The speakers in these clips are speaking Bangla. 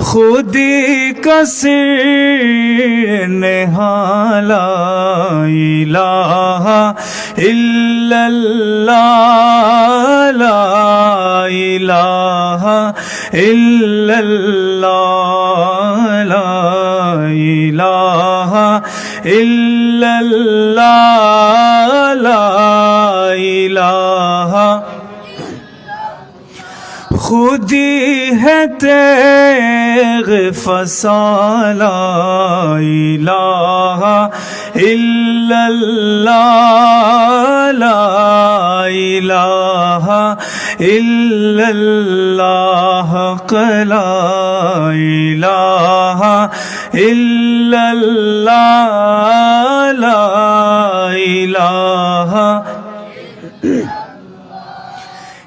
خودی کسی نحالا الہ الا اللہ لا الہ الا اللہ لا الہ الا اللہ خودی ہے تیغ فسالا الہ الا اللہ لا الہ الا اللہ قلا الہ الا اللہ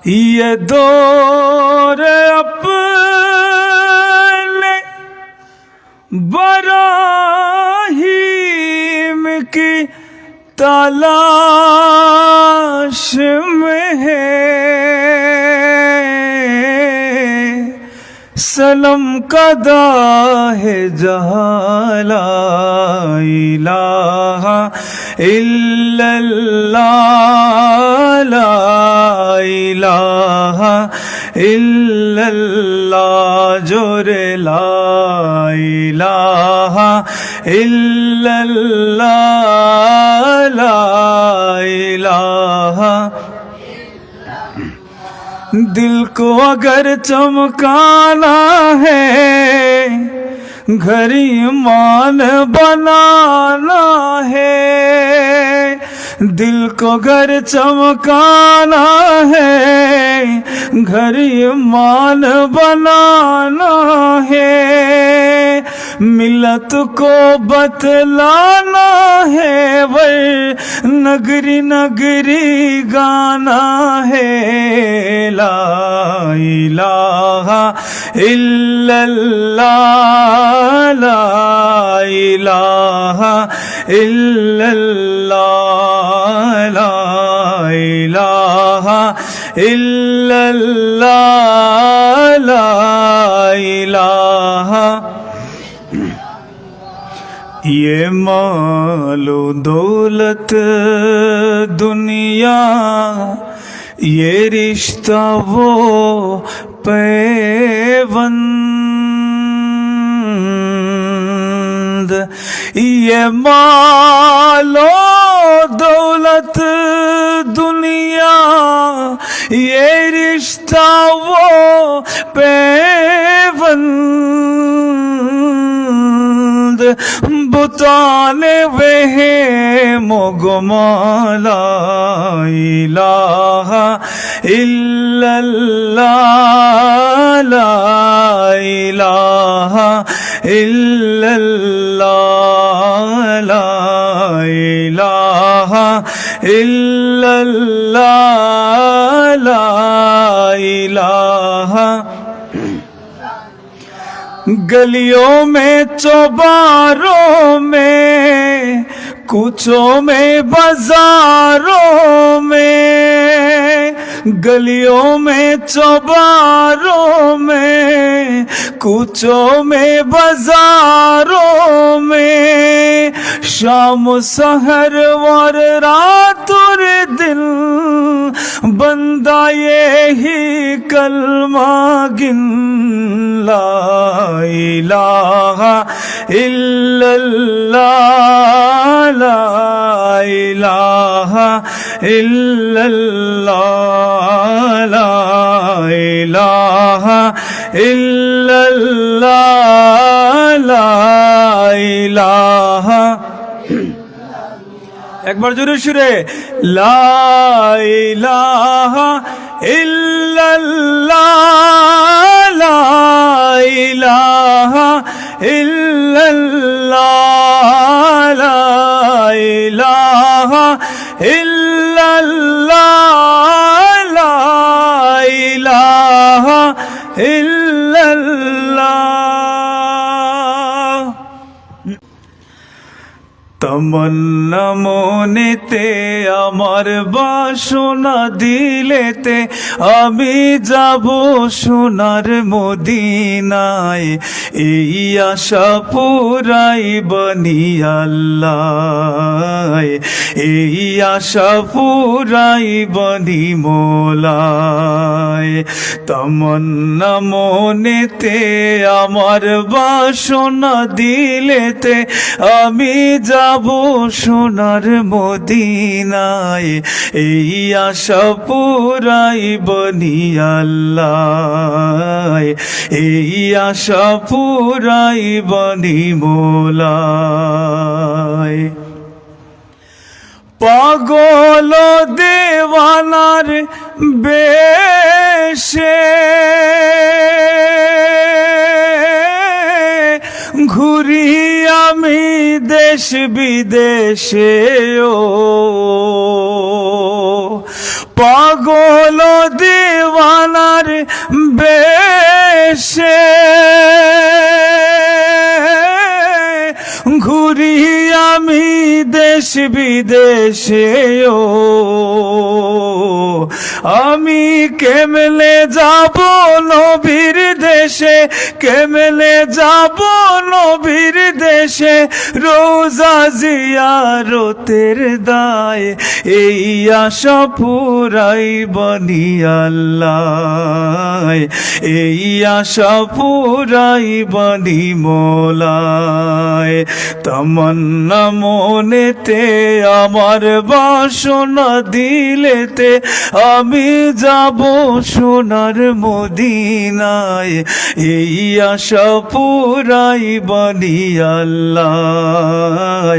یہ دور اپنے براہیم کی تلاش میں ہے۔ सलम कदा है जहाला इलाहा इल्लल्लाह ला इलाहा इल्लल्लाह जोरे ला इलाहा इल्लल्लाह دل کو اگر چمکانا ہے، گھر ایمان بنانا ہے۔ دل کو گھر چمکانا ہے، گھر ایمان بنانا ہے۔ ملت کو بتلانا ہے، ور نگری نگری گانا ہے۔ لا الہ الا اللہ، لا الہ الا اللہ، لا الہ الا اللہ، لا الہ یہ مال و دولت دنیا، یہ رشتہ وہ پیوند۔ یہ مال و دولت دنیا، یہ رشتہ وہ پیوند۔ বুতলে বেহে মোগমলা ইলাহা ইল্লাল্লাহ ইলাহা ইল্লাল্লাহ ইলাহা ইল্লাল্লাহ گلیوں میں، چوباروں میں، کوچوں میں، بازاروں میں۔ گلیوں میں، چوباروں میں، کوچوں میں، بازاروں میں۔ شام و سحر وار رات اور دن، بندہ یہی کلمہ گن۔ لا إله إلا الله لا إله إلا الله لا إله إلا الله لا إله একবার জোরে সুরে লা ইলাহা ইল্লাল্লাহ তমন্না মনেতে আমার বাসনা দিলেতে আমি যাব সোনার মদিনায়। এই আশা পুরাই বনি আল্লাহ। এই আশা পুরাই বনি মোলায়। তমন্না মনেতে আমার বাসনা দিলেতে আমি যাব সোনার মদিনায়, এই আশা পুরাই বনি আল্লাহ এই আশা পুরাই বনি মোলায়। পাগল দেওয়ানার বেশে দেশ বিদেশে, ও পাগল দেওয়ানার বেশে ঘুরি আমি দেশ বিদেশে, ও আমি কেমলে যাব নবীর দেশে কেমলে যাব নবীর দেশে রোজা জিয়ারতের দায়, এই আশা পুরাই বনি আল্লাহ। এই আশা পুরাই বনি মোলায়। তমন্না মনেতে, আমার বাসনা দিলেতে, আমি যাব সোনার মদিনায়। এই আশা পুরাই বনি আল্লাহ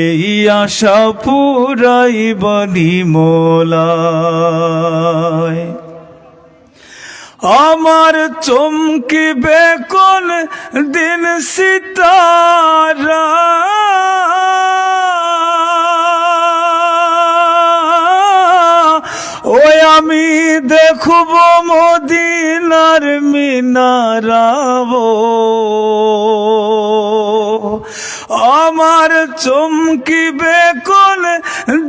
এই আশা পুরাই বনি মোলা আমার চমকি বেকন দিন সিতারা দেখব মদিনার মিনারাবো। আমার চমকিবে কোন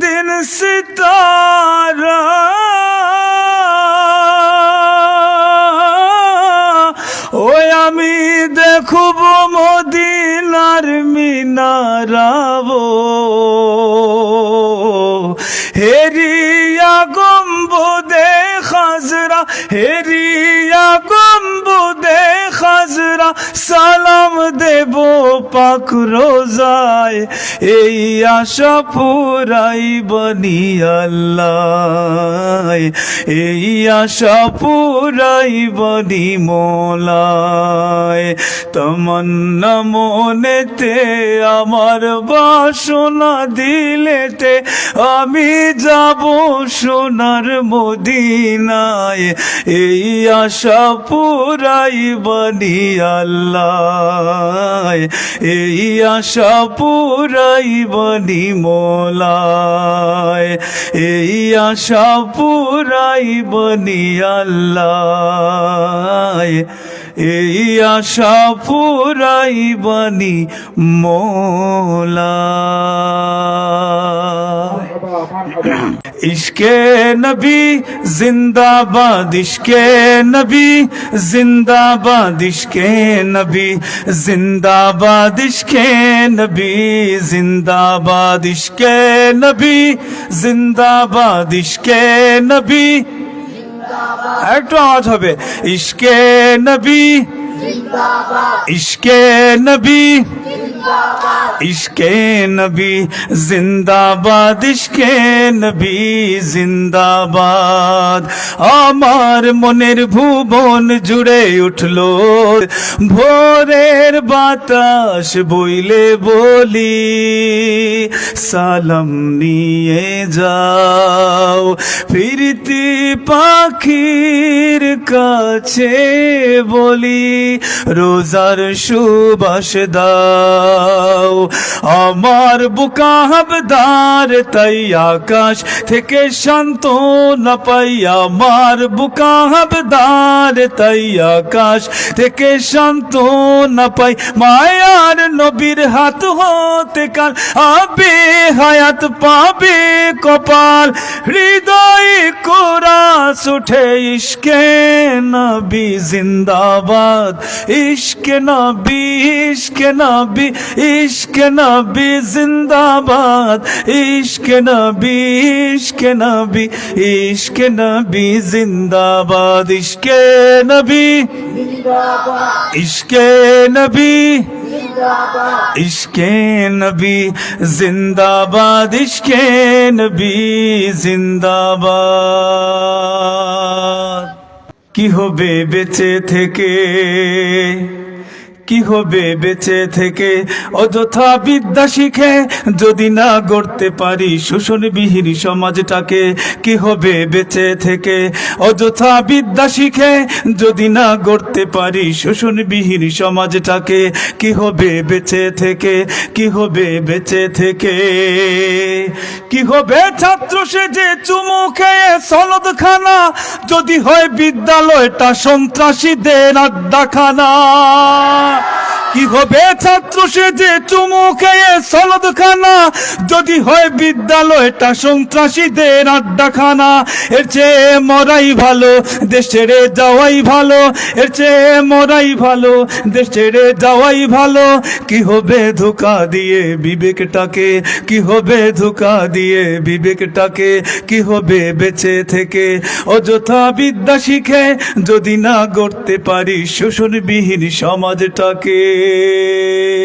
দিন সিতারা। ওই আমি দেখব মদিনার মিনারাবো। হেরিয়া হেরিয়া গম্বুদে খাজরা সালাম দেব পাক রোজায়। এই আশা পুরাই বনি আল্লাহ এই আশা পুরাই বনি মোলায়। তমন্না মনেতে আমার বাসনা দিলেতে আমি যাব সোনার মদিনায়। এই আশা পুরাই বনি আল্লাহ এই আশা পুরাই বনি মোলায় এই আশা পুরাই বনি আল্লাহ এই আশা পুরাই বনি মোলা ইশকে নবী, জিন্দাবাদ ইশকে নবী, জিন্দাবাদ ইশকে নবী, জিন্দাবাদ ইশকে নবী, জিন্দাবাদ ইশকে নবী, জিন্দাবাদ ইশকে নবী। একটু আওয়াজ হবে, ইশকে নবী ইশকে নবী ইশকে নবী জিন্দাবাদ, ইশকে নবী জিন্দাবাদ। আমার মনের ভুবন জুড়ে উঠল, ভোরের বাতাস বইলে বলি, সালাম নিয়ে যাও। ফিরতি পাখির কাছে বলি, রোজার সুবাস দাও। আমার বুকা হাবদার তাই আকাশ থেকে শান্ত না পাই। আমার বুকা হাবদার তাই আকাশ থেকে শান্ত না পাই। মায়ার নবীর হাত হতে কাল আবে হায়াত পাবে কপাল? হৃদয় কোরাস উঠে ইশকে নবী জিন্দাবাদ। ইশকে নবী ইশকে নবী ইশকে নবী জিন্দাবাদ, ইশকে নবী ইশকে নবী ইশকে নবী জিন্দাবাদ, ইশকে নবী ইশকে নবী ইশকে নবী জিন্দাবাদ, ইশকে নবী জিন্দাবাদ। কি হবে বেঁচে থেকে? কি হবে বেঁচে থেকে? অযথা বিদ্যা শিখে যদি না গড়তে পারি শোষণবিহীন সমাজটাকে, কি হবে বেঁচে থেকে? অযথা বিদ্যা শিখে যদি না গড়তে পারি শোষণবিহীন সমাজটাকে, কি হবে বেঁচে থেকে? কি হবে বেঁচে থেকে? কি হবে ছাত্র সে যে চুমু খেয়ে সনদ খানা যদি হয় বিদ্যালয়টা সন্ত্রাসীদের আড্ডাখানা। now. কি হবে? ছাত্র সে যে চুমু খেয়ে সনদ খানা যদি হয় বিদ্যালয়টা সন্ত্রাসীদের আড্ডাখানা, এর চেয়ে মরাই ভালো, দেশ যাওয়াই ভালো, এর চেয়ে মরাই ভালো, দেশ যাওয়াই ভালো। কি হবে ধোকা দিয়ে বিবেকটাকে? কি হবে ধোকা দিয়ে বিবেকটাকে? কি হবে বেঁচে থেকে? অযথা বিদ্যা শিখে যদি না গড়তে পারি শোষণবিহীন সমাজটাকে। ¡Gracias!